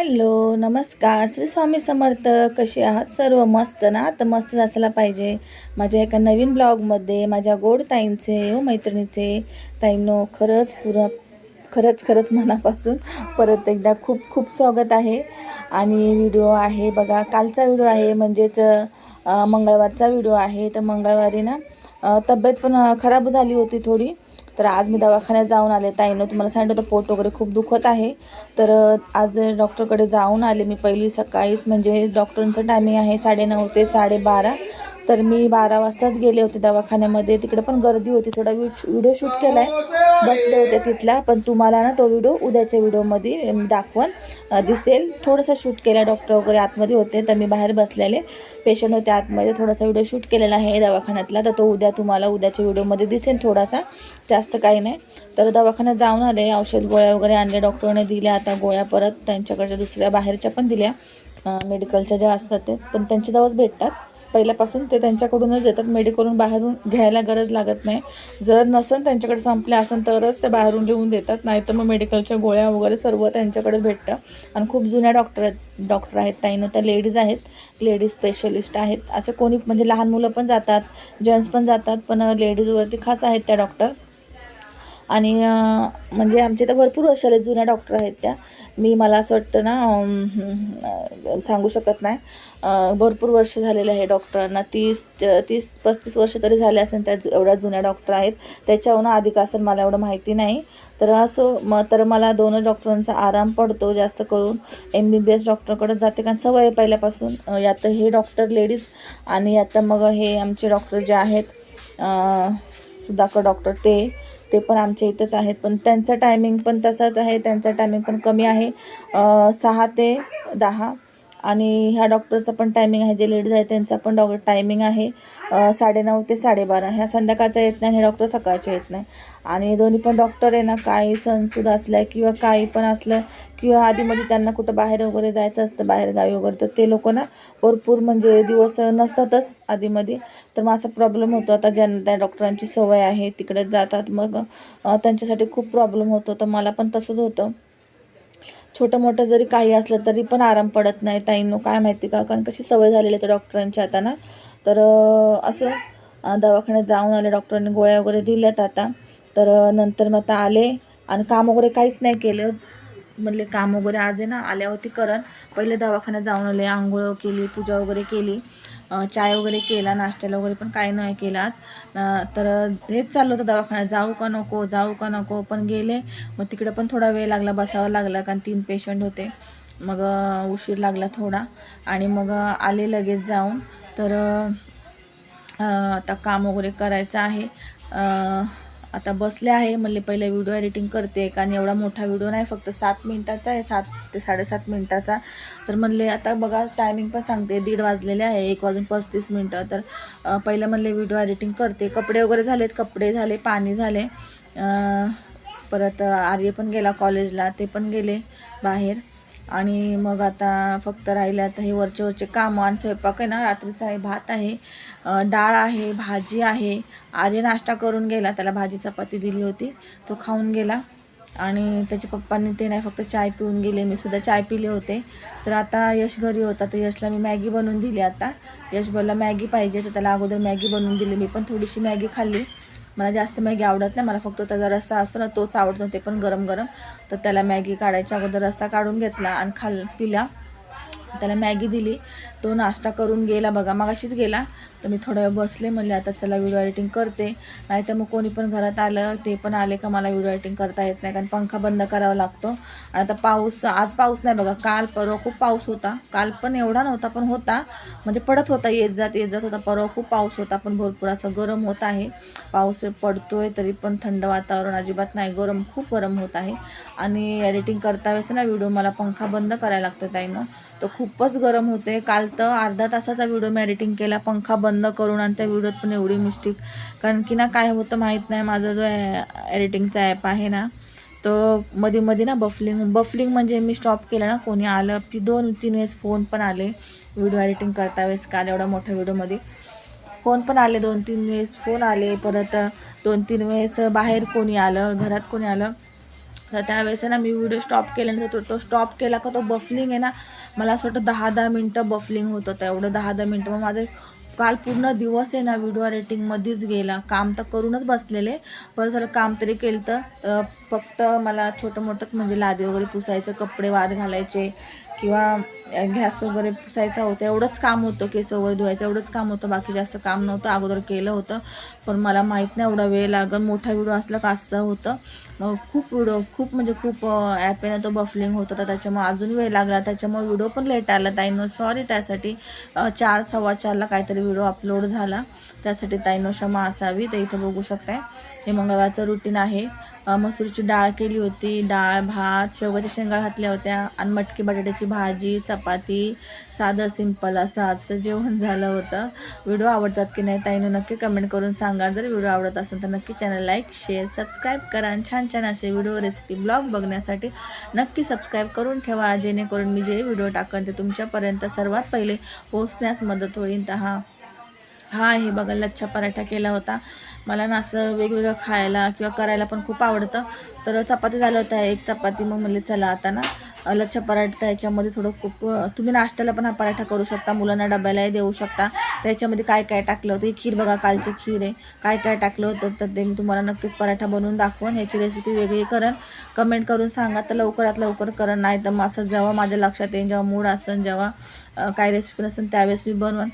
Hello नमस्कार. श्री स्वामी समर्थ कसे आहात? सर्व मस्त ना? तर मस्त असायला पाहिजे. माझ्या एका नवीन ब्लॉगमध्ये माझ्या गोड ताईंचे व मैत्रिणीचे. ताईंनो खरंच पुरं खरंच खरंच मनापासून परत एकदा खूप खूप स्वागत आहे. आणि व्हिडिओ आहे बघा कालचा व्हिडिओ आहे म्हणजेच मंगळवारचा व्हिडिओ आहे. तर मंगळवारी ना तब्येत पण खराब झाली होती थोडी. तर आज मी दवाखान्यात जाऊन आले. ताईनं तुम्हाला सांगितलं होतं पोट वगैरे खूप दुखत आहे. तर आज डॉक्टरकडे जाऊन आले मी पहिली सकाळीच. म्हणजे डॉक्टरांचं टायमिंग आहे साडेनऊ ते साडेबारा. तर मी बारा वाजताच गेले होते दवाखान्यामध्ये. तिकडे पण गर्दी होती. थोडा व्हिडिओ शूट केला आहे बसले होते तिथला. पण तुम्हाला ना तो व्हिडिओ उद्याच्या व्हिडिओमध्ये अम, दाखवून. दिसेल. थोडासा शूट केला डॉक्टर वगैरे आतमध्ये होते. तर मी बाहेर बसलेले. पेशंट होते आतमध्ये. थोडासा व्हिडिओ शूट केलेला आहे दवाखान्यातला. तर तो उद्या तुम्हाला उद्याच्या व्हिडिओमध्ये दिसेल थोडासा. जास्त काही नाही. तर दवाखान्यात जाऊन आले. औषध गोळ्या वगैरे आणले डॉक्टरने दिल्या. आता गोळ्या परत त्यांच्याकडच्या दुसऱ्या बाहेरच्या पण दिल्या. मेडिकलच्या ज्या असतात ते पण त्यांच्याजवळच भेटतात. पहिल्यापासून ते त्यांच्याकडूनच देतात मेडिकलून बाहेरून घ्यायला गरज लागत नाही. जर नसन त्यांच्याकडे संपले असेल तरच ते बाहेरून लिहून देतात. नाही तर मग मेडिकलच्या गोळ्या वगैरे सर्व त्यांच्याकडेच भेटतं. आणि खूप जुन्या डॉक्टर आहेत डॉक्टर आहेत ताईनं. त्या लेडीज आहेत. लेडीज स्पेशलिस्ट आहेत. असं कोणी म्हणजे लहान मुलं पण जातात जेंट्स पण जातात पण लेडीजवरती खास आहेत त्या डॉक्टर. आणि म्हणजे आमच्या इथं भरपूर वर्षाला जुन्या डॉक्टर आहेत त्या. मी मला असं वाटतं ना सांगू शकत नाही. भरपूर वर्ष झालेले आहे डॉक्टरांना. तीस च- तीस पस्तीस वर्ष तरी झाले असेल त्या जु- एवढ्या जुन्या डॉक्टर आहेत. त्याच्याहून अधिक असेल मला एवढं माहिती नाही. तर असो मग तर मला दोन डॉक्टरांचा आराम पडतो जास्त करून. एम बी बी एस डॉक्टरकडे जाते. कारण सवय आहे पहिल्यापासून. यात हे डॉक्टर लेडीज आणि आता मग हे आमचे डॉक्टर जे आहेत सुधाकर डॉक्टर ते ते पण आमच्या इथंच आहेत. पण त्यांचं टायमिंग पण तसाच आहे. त्यांचा टायमिंग पण कमी आहे. सहा ते दहा. आणि ह्या डॉक्टरचा पण टायमिंग आहे जे लेडीज आहे त्यांचा पण डॉक्टर टायमिंग आहे. साडेनऊ ते साडेबारा. ह्या संध्याकाळचा येत नाही आणि डॉक्टर सकाळचे येत नाही. आणि दोन्ही पण डॉक्टर आहे ना काही सणसूद असल्या किंवा काही पण असलं किंवा आधीमध्ये त्यांना कुठं बाहेर वगैरे जायचं असतं बाहेर गावी वगैरे तर ते लोक ना भरपूर म्हणजे दिवस नसतातच आधीमध्ये. तर मग असा प्रॉब्लेम होतो. आता ज्यांना त्या डॉक्टरांची सवय आहे तिकडे जातात. मग त्यांच्यासाठी खूप प्रॉब्लेम होतो. तर मला पण तसंच होतं. छोटं मोठं जरी काही असलं तरी पण आराम पडत नाही ताईंनो काय माहिती का? कारण कशी सवय झालेली आहे त्या डॉक्टरांची आता ना. तर असं दवाखान्यात जाऊन आले डॉक्टरांनी गोळ्या वगैरे दिल्यात आता. तर नंतर मग आता आले आणि काम वगैरे काहीच नाही केलं. म्हणले काम वगैरे आज आहे ना आल्यावरती करण. पहिले दवाखान्यात जाऊन आले आंघोळ केली पूजा वगैरे केली. चाय वगैरे केला नाश्त्याला वगैरे पण काही नाही केला आज. तर हेच चाललं होतं दवाखान्यात. जाऊ का नको जाऊ का नको. पण गेले. मग तिकडे पण थोडा वेळ लागला बसावा लागला कारण तीन पेशंट होते. मग उशीर लागला थोडा. आणि मग आले लगेच जाऊन. तर आता काम वगैरे करायचं आहे. आता बसले आहे म्हणले पहिले व्हिडिओ एडिटिंग करते कारण एवढा मोठा व्हिडिओ नाही फक्त सात मिनटाचा आहे सात ते साडेसात मिनटाचा. तर म्हणले आता बघा टायमिंग पण सांगते दीड वाजलेले आहे एक वाजून पस्तीस मिनटं. तर पहिलं म्हणले व्हिडिओ एडिटिंग करते. कपडे वगैरे झालेत कपडे झाले पाणी झाले. परत आर्य पण गेला कॉलेजला ते पण गेले बाहेर. आणि मग आता फक्त राहिले आता हे वरचे वरचे कामं आणि स्वयंपाक आहे ना रात्रीचा आहे भात आहे डाळ आहे भाजी आहे. आर्य नाश्ता करून गेला त्याला भाजी चपाती दिली होती तो खाऊन गेला. आणि त्याच्या पप्पांनी ते नाही फक्त चाय पिऊन गेले. मी सुद्धा चाय पिले होते. तर आता यश घरी होता तर यशला मी मॅगी बनवून दिली आता. यश बोलला मॅगी पाहिजे तर त्याला अगोदर मॅगी बनवून दिली. मी पण थोडीशी मॅगी खाल्ली. मला जास्त मॅगी आवडत नाही. मला फक्त त्याचा रस्सा असतो ना तोच आवडतो. ते पण गरम गरम तर त्याला मॅगी काढायच्या अगोदर रस्सा काढून घेतला आणि खाल पिला. त्याला मॅगी दिली. तो नाश्ता करून गेला. बघा मगाशीच गेला. तर मी थोडा वेळ बसले. म्हणले आता चला व्हिडिओ एडिटिंग करते. नाही तर मग कोणी पण घरात आलं ते पण आले का मला व्हिडिओ एडिटिंग करता येत नाही. कारण पंखा बंद करावा लागतो. आणि आता पाऊस आज पाऊस नाही बघा. काल परवा खूप पाऊस होता. काल पण एवढा नव्हता पण होता. म्हणजे पडत होता. येत जात येत जात होता. परवा खूप पाऊस होता. पण भरपूर असं गरम होत आहे. पाऊस पडतोय तरी पण थंड वातावरण अजिबात नाही. गरम खूप गरम होत आहे. आणि एडिटिंग करता वेळेस ना व्हिडिओ मला पंखा बंद करायला लागतो ताईनं तर खूपच गरम होते. काल तर अर्धा तासाचा व्हिडिओ मी एडिटिंग केला. पंखा बंद करून आणि त्या व्हिडिओत पण एवढी मिस्टेक कारण की ना काय होतं माहीत नाही. माझा जो एडिटिंगचा ॲप आहे ना तो मध्ये मध्ये ना बफलिंग बफलिंग म्हणजे मी स्टॉप केलं ना कोणी आलं की दोन तीन वेळेस फोन पण आले. व्हिडिओ एडिटिंग करता वेळेस काल एवढ्या मोठ्या व्हिडिओमध्ये फोन पण आले दोन तीन वेळेस. फोन आले परत दोन तीन वेळेस बाहेर कोणी आलं घरात कोणी आलं. तर त्यावेळेस आहे ना मी व्हिडिओ स्टॉप केल्यानंतर तो स्टॉप केला का तो बफलिंग आहे ना मला असं वाटतं दहा दहा मिनटं बफलिंग होतं तेवढं दहा दहा मिनटं. मग माझं काल पूर्ण दिवस आहे ना व्हिडिओ रेटिंगमध्येच गेला. काम तर करूनच बसलेले. परत जर काम तरी केलं तर फक्त मला छोटं मोठंच म्हणजे लादी वगैरे पुसायचं कपडे वाद घालायचे किंवा गॅस वगैरे पुसायचा होता एवढंच काम होतं केस वगैरे धुवायचं एवढंच काम होतं बाकी जास्त काम नव्हतं अगोदर केलं होतं. पण मला माहीत नाही एवढा वेळ लागल मोठा व्हिडिओ असला का असं होतं. खूप व्हिडिओ खूप म्हणजे खूप ॲप आहे तो बफलिंग होत होता त्याच्यामुळे अजून वेळ लागला. त्याच्यामुळे व्हिडिओ पण लेट आला ताईनो. सॉरी त्यासाठी चार सव्वा चारला काहीतरी व्हिडिओ अपलोड झाला. त्यासाठी ताईनो क्षमा असावी ते इथं बघू शकताय. हे मंगळवारचं रुटीन आहे. मसूरची डाळ केली होती. डाळ भात शेवगाच्या शेंगा घातल्या होत्या आणि मटकी बटाट्याची भाजी चपाती साधं सिंपल असं आजचं जेवण झालं होतं. व्हिडिओ आवडतात की नाही ताईनं नक्की कमेंट करून सांगा. जर व्हिडिओ आवडत असेल तर नक्की चॅनल लाईक शेअर सबस्क्राईब करा आणि छान छान असे व्हिडिओ रेसिपी ब्लॉग बघण्यासाठी नक्की सबस्क्राईब करून ठेवा जेणेकरून मी जे व्हिडिओ टाकन ते तुमच्यापर्यंत सर्वात पहिले पोहोचण्यास मदत होईल. तर हा हा हे बघा लच्छा पराठा केला होता. मला ना असं वेगवेगळं खायला किंवा करायला पण खूप आवडतं. तर चपाती झालं होतं एक चपाती. मग म्हणले चला आता ना लच्छा पराठा याच्यामध्ये थोडं खूप तुम्ही नाश्त्याला पण हा पराठा करू शकता. मुलांना डब्यालाही देऊ शकता. त्याच्यामध्ये काय काय टाकलं होतं? ही खीर बघा कालची खीर आहे. काय काय टाकलं होतं? तर ते मी तुम्हाला नक्कीच पराठा बनवून दाखवून. ह्याची रेसिपी वेगळी करण. कमेंट करून सांगा. तर लवकरात लवकर करण. नाही तर मग असं जेव्हा माझ्या लक्षात येईल जेव्हा मूड असेल जेव्हा काय रेसिपी नसेल त्यावेळेस मी बनवून.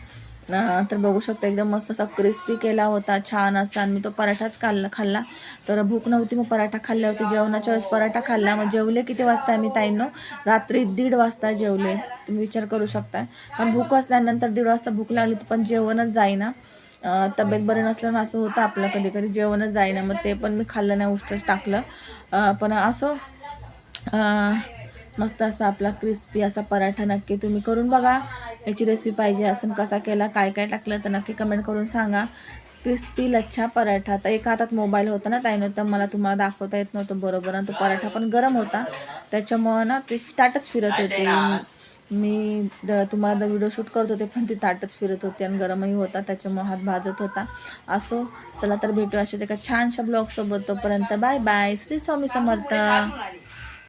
तर बघू शकता एकदम मस्त असा क्रिस्पी केला होता छान असा. आणि मी तो पराठाच खाल्ला खाल्ला. तर भूक नव्हती मग पराठा खाल्ला होती. जेवणाच्या वेळेस पराठा खाल्ला. मग जेवले किती वाजता मी ताईनं? रात्री दीड वाजता जेवले. तुम्ही विचार करू शकता. पण भूक असल्यानंतर दीड वाजता भूक लागली तर पण जेवणच जाईना. तब्येत बरं नसल्यानं असं होतं आपलं कधी कधी जेवणच जाईना. मग ते पण मी खाल्लं नाही उष्टच टाकलं. पण असो. मस्त असा आपला क्रिस्पी असा पराठा नक्की तुम्ही करून बघा. याची रेसिपी पाहिजे असं कसा केला काय काय टाकलं तर नक्की कमेंट करून सांगा. क्रिस्पी लच्छा पराठा. तर एका हातात मोबाईल होता ना ताई नव्हतं मला तुम्हाला दाखवता येत नव्हतं बरोबर. आणि तो पराठा पण गरम होता. त्याच्यामुळं ना ते ताटच फिरत होते. मी द तुम्हाला व्हिडिओ शूट करत होते पण ती ताटच फिरत होती आणि गरमही होता. त्याच्यामुळे हात भाजत होता. असो चला तर भेटू अशाच एका छानशा ब्लॉगसोबत तोपर्यंत बाय बाय श्री स्वामी समर्थ.